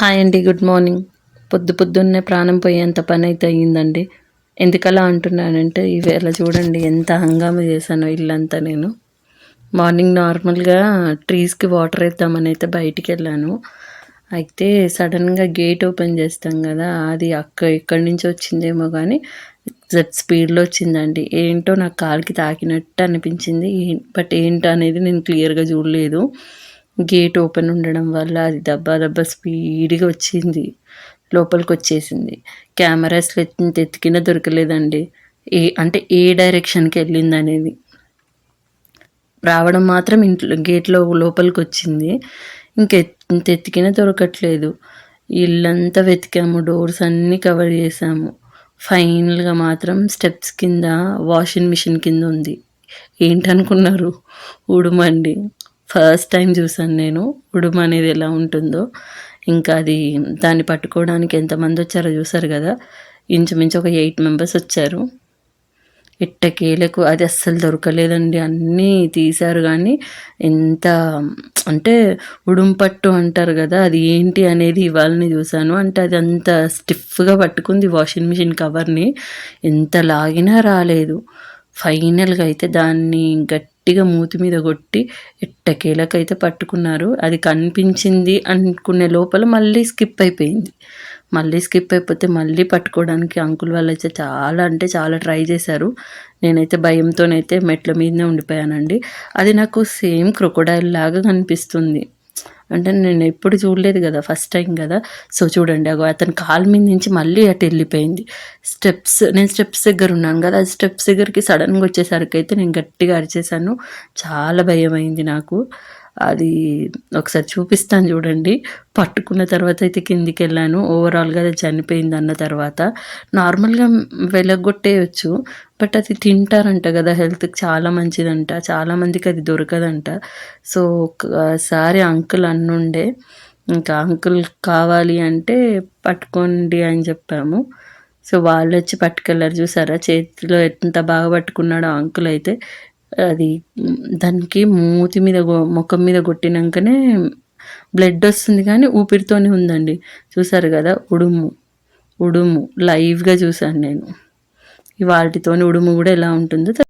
Hi అండి good morning. పొద్దు పొద్దున్నే ప్రాణం పోయేంత పని అయితే అయ్యిందండి. ఎందుకలా అంటున్నానంటే ఇవేళ చూడండి ఎంత హంగామా చేశానో ఇల్లంతా నేను. మార్నింగ్ నార్మల్గా ట్రీస్కి వాటర్ వేద్దామని అయితే బయటికి వెళ్ళాను. అయితే సడన్గా గేట్ ఓపెన్ చేస్తాం కదా అది అక్క ఎక్కడి నుంచి వచ్చిందేమో కానీ జెట్ స్పీడ్లో వచ్చిందండి. ఏంటో నాకు కాలుకి తాకినట్టు అనిపించింది. బట్ ఏంటో అనేది నేను క్లియర్గా చూడలేదు. గేట్ ఓపెన్ ఉండడం వల్ల అది దబ్బా దబ్బా స్పీడ్గా వచ్చింది. లోపలికి వచ్చేసింది. కెమెరాస్ ఎత్తికిన దొరకలేదండి. ఏ అంటే ఏ డైరెక్షన్కి వెళ్ళింది అనేది. రావడం మాత్రం ఇంట్లో గేట్లో లోపలికి వచ్చింది. ఇంక ఎత్తికిన దొరకట్లేదు. ఇల్లంతా వెతికాము. డోర్స్ అన్నీ కవర్ చేసాము. ఫైనల్గా మాత్రం స్టెప్స్ కింద వాషింగ్ మిషన్ కింద ఉంది. ఏంటనుకున్నారు? ఉడుమండి ఫస్ట్ టైం చూసాను నేను. ఉడుము అనేది ఎలా ఉంటుందో ఇంకా అది దాన్ని పట్టుకోవడానికి ఎంతమంది వచ్చారో చూసారు కదా. ఇంచుమించు ఒక ఎయిట్ మెంబర్స్ వచ్చారు. ఇట్టకేలకు అది అస్సలు దొరకలేదండి. అన్నీ తీశారు కానీ ఎంత అంటే ఉడుంపట్టు అంటారు కదా అది ఏంటి అనేది ఇవాళని చూశాను. అంటే అది అంత స్టిఫ్గా పట్టుకుంది వాషింగ్ మిషన్ కవర్ని ఎంత లాగినా రాలేదు. ఫైనల్గా అయితే దాన్ని గట్టిగా మూతి మీద కొట్టి ఎట్టకేలకైతే పట్టుకున్నారు. అది కనిపించింది అనుకునే లోపల మళ్ళీ స్కిప్ అయిపోయింది. మళ్ళీ స్కిప్ అయిపోతే మళ్ళీ పట్టుకోవడానికి అంకుల్ వాళ్ళు అయితే చాలా అంటే చాలా ట్రై చేశారు. నేనైతే భయంతోనైతే మెట్ల మీదనే ఉండిపోయానండి. అది నాకు సేమ్ క్రొకొడైల్ లాగా కనిపిస్తుంది. అంటే నేను ఎప్పుడు చూడలేదు కదా ఫస్ట్ టైం కదా. సో చూడండి అగో అతని కాలు మీద నుంచి మళ్ళీ అటు వెళ్ళిపోయింది. స్టెప్స్ నేను స్టెప్స్ దగ్గర ఉన్నాను కదా స్టెప్స్ దగ్గరికి సడన్గా వచ్చేసరికి అయితే నేను గట్టిగా అరిచేసాను చాలా భయం అయింది నాకు. అది ఒకసారి చూపిస్తాను చూడండి. పట్టుకున్న తర్వాత అయితే కిందికి వెళ్ళాను. ఓవరాల్గా అది చనిపోయింది అన్న తర్వాత. నార్మల్గా వెలగొట్టేయచ్చు బట్ అది తింటారంట కదా హెల్త్కి చాలా మంచిదంట చాలామందికి అది దొరకదంట. సో ఒకసారి అంకుల్ అన్నుండే ఇంకా అంకుల్ కావాలి అంటే పట్టుకోండి అని చెప్పాము. సో వాళ్ళు వచ్చి పట్టుకెళ్ళారు చూసారా? చేతిలో ఎంత బాగా పట్టుకున్నాడో అంకుల్ అయితే అది దానికి మూతి మీద ముఖం మీద కొట్టినాకనే బ్లడ్ వస్తుంది కానీ ఊపిరితోనే ఉందండి. చూసారు కదా ఉడుము ఉడుము లైవ్గా చూశాను నేను. వాటితోని ఉడుము కూడా ఎలా ఉంటుందో